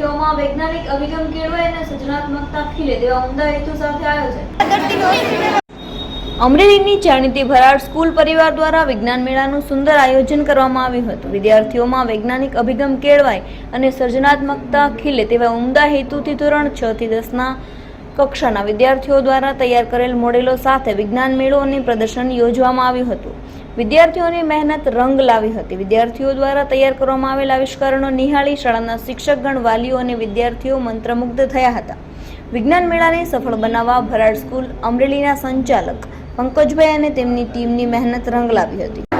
વિદ્યાર્થીઓમાં વૈજ્ઞાનિક અભિગમ કેળવાય અને સર્જનાત્મકતા ખીલે તેવા ઉમદા હેતુ સાથે આયોજન અમરેલીની જાણીતી ભરાડ સ્કૂલ પરિવાર દ્વારા વિજ્ઞાન મેળાનું સુંદર આયોજન કરવામાં આવ્યું હતું. વિદ્યાર્થીઓમાં વૈજ્ઞાનિક અભિગમ કેળવાય અને સર્જનાત્મકતા ખીલે તેવા ઉમદા હેતુથી ધોરણ છ થી દસના કક્ષાના વિદ્યાર્થીઓ દ્વારા તૈયાર કરેલ મોડેલો સાથે વિજ્ઞાન મેળો અને પ્રદર્શન યોજવામાં આવ્યું હતું. વિદ્યાર્થીઓની મહેનત રંગ લાવી હતી. વિદ્યાર્થીઓ દ્વારા તૈયાર કરવામાં આવેલ આવિષ્કારો નિહાળી શાળાના શિક્ષકગણ, વાલીઓ અને વિદ્યાર્થીઓ મંત્રમુગ્ધ થયા હતા. વિજ્ઞાન મેળાને સફળ બનાવવા ભરાડ સ્કૂલ અમરેલીના સંચાલક પંકજભાઈ અને તેમની ટીમની મહેનત રંગ લાવી હતી.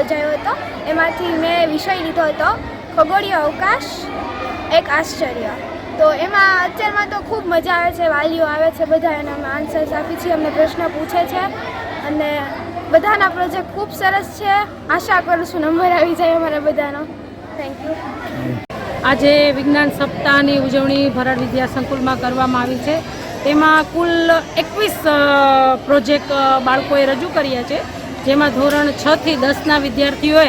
યોજાયો હતો. એમાંથી મેં વિષય લીધો હતો. ખગોળીય અવકાશ, એક આશ્ચર્ય. તો એમાં અત્યારમાં તો ખૂબ મજા આવે છે, વાલીઓ આવે છે બધા, એના અમે આન્સર્સ આપી છીએ, અમને પ્રશ્ન પૂછે છે. અને બધાના પ્રોજેક્ટ ખૂબ સરસ છે. આશા કરું છું નંબર આવી જાય અમારા બધાનો. થેન્ક યુ આજે વિજ્ઞાન સપ્તાહની ઉજવણી ભરડ વિદ્યા સંકુલમાં કરવામાં આવી છે. તેમાં કુલ એકવીસ પ્રોજેક્ટ બાળકોએ રજૂ કર્યા છે. જેમાં ધોરણ છ થી દસના વિદ્યાર્થીઓએ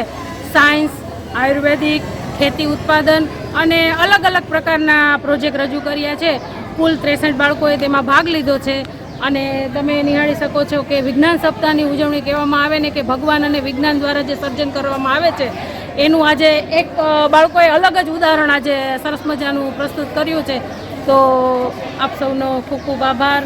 સાયન્સ, આયુર્વેદિક, ખેતી ઉત્પાદન અને અલગ અલગ પ્રકારના પ્રોજેક્ટ રજૂ કર્યા છે. કુલ ત્રેસઠ બાળકોએ તેમાં ભાગ લીધો છે. અને તમે નિહાળી શકો છો કે વિજ્ઞાન સપ્તાહની ઉજવણી કહેવામાં આવે ને કે ભગવાન અને વિજ્ઞાન દ્વારા જે સર્જન કરવામાં આવે છે, એનું આજે એક બાળકોએ અલગ જ ઉદાહરણ આજે સરસ મજાનું પ્રસ્તુત કર્યું છે. તો આપ સૌનો ખૂબ ખૂબ આભાર.